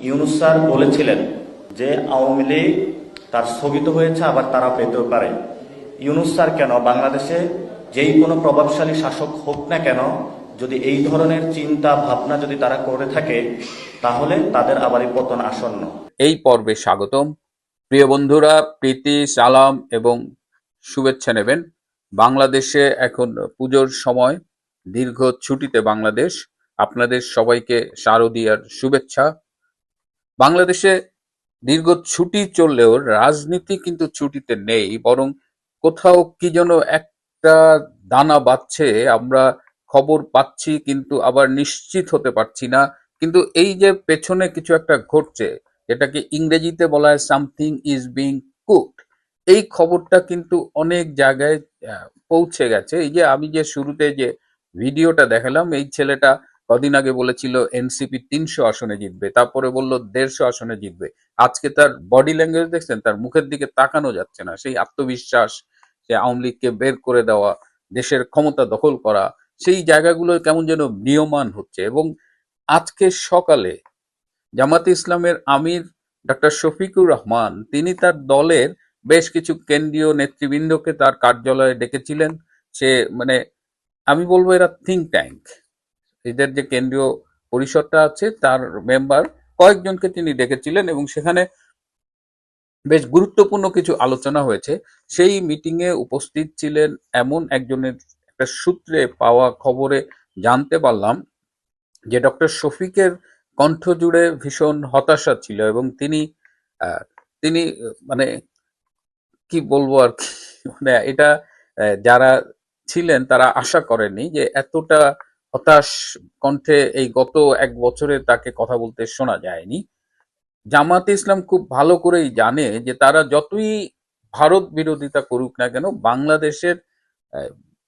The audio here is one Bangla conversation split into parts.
ইউনুস স্যার বলেছিলেন যে আওয়ামী লীগ তার স্থগিত হয়েছে, আবার তারা পেতেও পারে। ইউনুস স্যার কেন? বাংলাদেশে যেই কোনো প্রভাবশালী শাসক হোক না কেন, যদি এই ধরনের চিন্তা, ভাবনা যদি তারা করে থাকে, তাহলে তাদের আবারই পতন আসন্ন। এই পর্বে স্বাগতম। প্রিয় বন্ধুরা, প্রীতি, সালাম এবং শুভেচ্ছা নেবেন। বাংলাদেশে এখন পুজোর সময়, দীর্ঘ ছুটিতে বাংলাদেশ। আপনাদের সবাইকে শারদীয়ার শুভেচ্ছা। বাংলাদেশে দীর্ঘ ছুটি চললেও রাজনীতি কিন্তু ছুটিতে নেই, বরং কোথাও কি যেন একটা দানা বাচ্ছে আমরা খবর পাচ্ছি কিন্তু আবার নিশ্চিত হতে পারছি না। কিন্তু এই যে পেছনে কিছু একটা ঘটছে, যেটাকে ইংরেজিতে বলা হয় সামথিং ইজ বিং কুকড, এই খবরটা কিন্তু অনেক জায়গায় পৌঁছে গেছে। এই যে আমি যে শুরুতে যে ভিডিওটা দেখালাম, এই ছেলেটা কদিন আগে বলেছিল এনসিপি তিনশো আসনে জিতবে, তারপরে বলল দেড়শো আসনে জিতবে। আজকে তার বডি ল্যাঙ্গুয়েজ দেখছেন, তার মুখের দিকে তাকানো যাচ্ছে না। সেই আত্মবিশ্বাস যে আওয়ামী লীগকে বের করে দেওয়া, দেশের ক্ষমতা দখল করা, সেই জায়গাগুলো কেমন যেন নিয়মান হচ্ছে। এবং আজকে সকালে জামাতে ইসলামের আমির ডক্টর শফিকুর রহমান, তিনি তার দলের বেশ কিছু কেন্দ্রীয় নেতৃবৃন্দকে তার কার্যালয়ে ডেকেছিলেন। সে মানে আমি বলব এরা থিঙ্ক ট্যাঙ্ক এদের যে কেন্দ্রীয় পরিষদটা আছে, তার মেম্বার কয়েকজনকে তিনি ডেকেছিলেন এবং সেখানে বেশ গুরুত্বপূর্ণ কিছু আলোচনা হয়েছে। সেই মিটিং এ উপস্থিত ছিলেন এমন একজনের একটা সূত্রে পাওয়া খবরে জানতে পারলাম যে ডক্টর শফিকের কণ্ঠ জুড়ে ভীষণ হতাশা ছিল এবং তিনি তিনি মানে কি বলব আর কি মানে এটা যারা ছিলেন তারা আশা করেননি যে এতটা হতাশ কণ্ঠে এই গত এক বছরে তাকে কথা বলতে শোনা যায়নি। জামাতে ইসলাম খুব ভালো করেই জানে যে তারা যতই ভারত বিরোধিতা করুক না কেন, বাংলাদেশের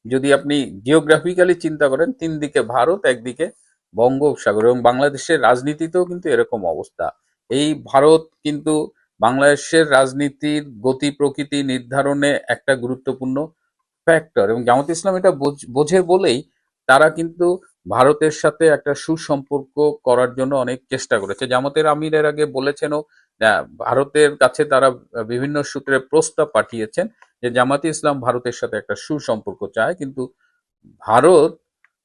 যদি আপনি জিওগ্রাফিক্যালি চিন্তা করেন, তিন দিকে ভারত, একদিকে বঙ্গোপসাগর এবং বাংলাদেশের রাজনীতিতেও কিন্তু এরকম অবস্থা। এই ভারত কিন্তু বাংলাদেশের রাজনীতির গতি, প্রকৃতি নির্ধারণে একটা গুরুত্বপূর্ণ ফ্যাক্টর এবং জামাত ইসলাম এটা বোঝে বলেই তারা কিন্তু ভারতের সাথে একটা সুসম্পর্ক করার জন্য অনেক চেষ্টা করেছে। জামাতের আমির এর আগে বলেছেনও ভারতের কাছে তারা বিভিন্ন সূত্রে প্রস্তাব পাঠিয়েছেন যে জামাতে ইসলাম ভারতের সাথে একটা সুসম্পর্ক চায়, কিন্তু ভারত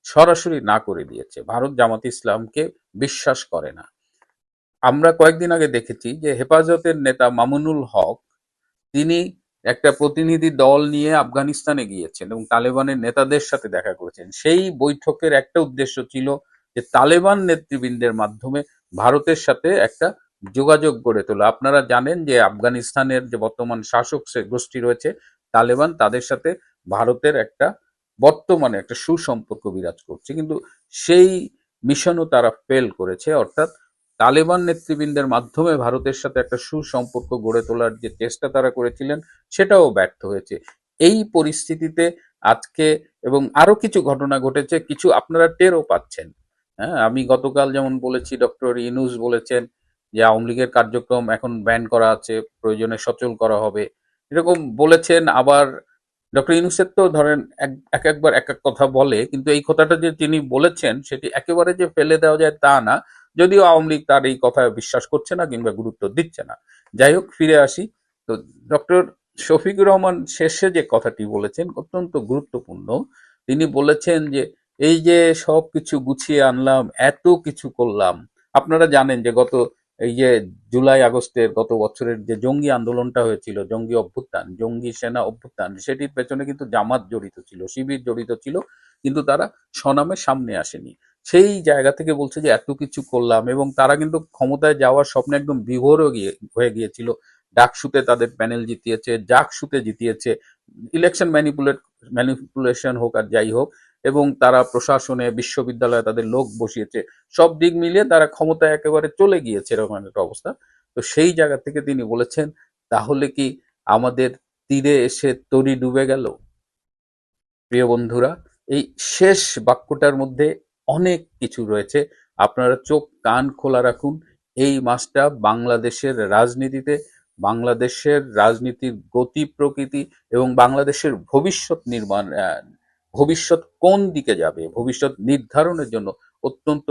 সরাসরি না করে দিয়েছে। ভারত জামাত ইসলামকে বিশ্বাস করে না। আমরা কয়েকদিন আগে দেখেছি যে হেফাজতের নেতা মামুনুল হক, তিনি একটা প্রতিনিধি দল নিয়ে আফগানিস্তানে গিয়েছেন এবং তালেবানের নেতাদের সাথে দেখা করেছেন। সেই বৈঠকের একটা উদ্দেশ্য ছিল যে তালেবান নেতৃবৃন্দের মাধ্যমে ভারতের সাথে একটা যোগাযোগ গড়ে তোলা। আপনারা জানেন যে আফগানিস্তানের যে বর্তমান শাসক গোষ্ঠী রয়েছে, তালেবান তাদের সাথে ভারতের একটা বর্তমানে একটা সুসম্পর্ক বিরাজ করছে। কিন্তু সেই মিশনও তারা ফেল করেছে, অর্থাৎ তালেবান নেতৃবৃন্দের মাধ্যমে ভারতের সাথে একটা সুসম্পর্ক গড়ে তোলার যে চেষ্টা তারা করেছিলেন, সেটাও ব্যর্থ হয়েছে। এই পরিস্থিতিতে আজকে এবং আরও কিছু ঘটনা ঘটেছে, কিছু আপনারা টেরও পাচ্ছেন। হ্যাঁ আমি গতকাল যেমন বলেছি, ডক্টর ইনুস বলেছেন যে আওয়ামী লীগের কার্যক্রম এখন ব্যান করা আছে, প্রয়োজনে সচল করা হবে। এরকম বলেছেন, আবার ডক্টর ইনুসের তো ধরেন এক এক একবার এক এক কথা বলে, কিন্তু এই কথাটা যে তিনি বলেছেন, সেটি একেবারে যে ফেলে দেওয়া যায় তা না। যদিও আওয়ামী লীগ তার এই কথায় বিশ্বাস করছে না কিংবা গুরুত্ব দিচ্ছে না। যাই হোক, ফিরে আসি। তো ডক্টর শফিকুর রহমান শেষে যে কথাটি বলেছেন অত্যন্ত গুরুত্বপূর্ণ। তিনি বলেছেন যে, এই যে সব কিছু গুছিয়ে আনলাম, এত কিছু করলাম। আপনারা জানেন যে গত এই যে জুলাই আগস্টের গত বছরের যে জঙ্গি আন্দোলনটা হয়েছিল, জঙ্গি অভ্যুত্থান, জঙ্গি সেনা অভ্যুত্থান, সেটির পেছনে কিন্তু জামাত জড়িত ছিল, শিবির জড়িত ছিল, কিন্তু তারা স্বনামে সামনে আসেনি। সেই জায়গা থেকে বলছে যে, এত কিছু করলাম। এবং তারা কিন্তু ক্ষমতায় যাওয়ার স্বপ্নে একদম বিভোর হয়ে গিয়েছিল। ডাকসুতে তাদের প্যানেল জিতিয়েছে, জাকসুতে জিতিয়েছে। ইলেকশন ম্যানিপুলেট ম্যানিপুলেশন হোক আর যাই হোক, এবং তারা প্রশাসনে, বিশ্ববিদ্যালয়ে তাদের লোক বসিয়েছে। সব দিক মিলিয়ে তারা ক্ষমতায় একেবারে চলে গিয়েছে, এরকম একটা অবস্থা। তো সেই জায়গা থেকে তিনি বলেছেন, তাহলে কি আমাদের তীরে এসে তরি ডুবে গেল? প্রিয় বন্ধুরা, এই শেষ বাক্যটার মধ্যে অনেক কিছু রয়েছে। আপনারা চোখ, কান খোলা রাখুন। এই মাসটা বাংলাদেশের রাজনীতিতে, বাংলাদেশের রাজনীতির গতি, প্রকৃতি এবং বাংলাদেশের ভবিষ্যৎ নির্মাণ ভবিষ্যৎ কোন দিকে যাবে, ভবিষ্যৎ নির্ধারণের জন্য অত্যন্ত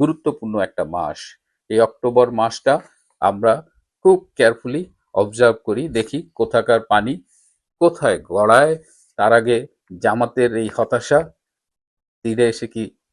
গুরুত্বপূর্ণ একটা মাস। এই অক্টোবর মাসটা আমরা খুব কেয়ারফুলি অবজার্ভ করি, দেখি কোথাকার পানি কোথায় গড়ায়, তার আগে জামাতের এই হতাশা, তীরে এসে কি